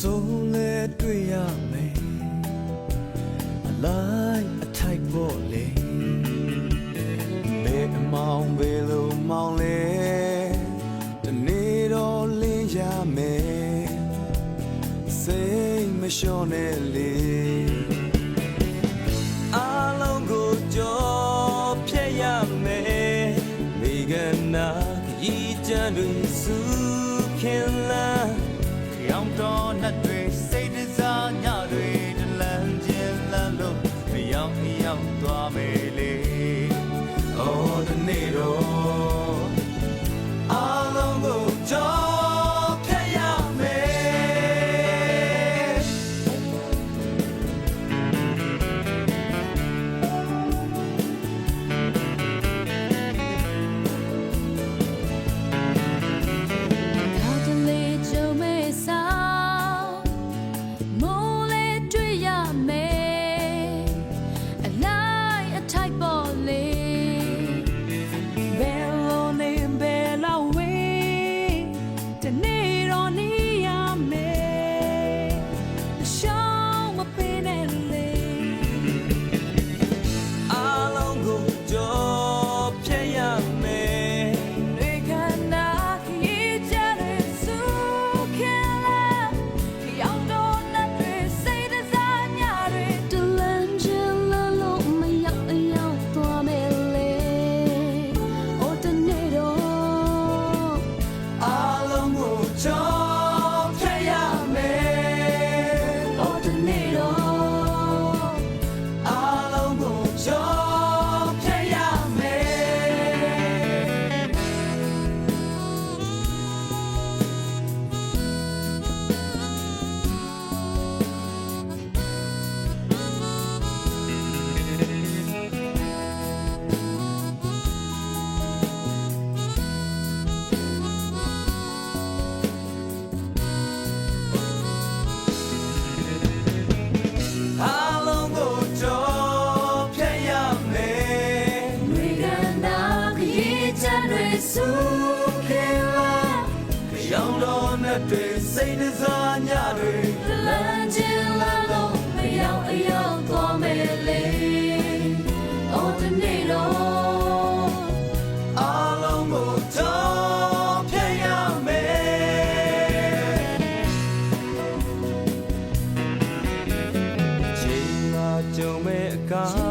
ဆုံးလဲတွေ့ရမယ်အလိုက်အထိုက်ပေါ်လေဘယ်အမောင်ဘယ်လိုမောင်လဲတနေ့တော့လင်းရမယ်စိတ်မလျှော့နဲ့လေအားလုံးကိုကြောဖြတ်ရမယ်မိဂနာခရီးကြမ်းတွေစု ခင်လာရောင်တော်နှ စုခင်လာရောင်တော်နဲ့တွေစိတ်တစားညတွေတလန်းချင်လလို့မရောက်အရောက်သွားမယ်လေဟိုတနေ့တော့အားလုံးကိုကြောဖြတ်ရမယ်ချိန်လာကြုံမဲ့အခါချုံမဲ့က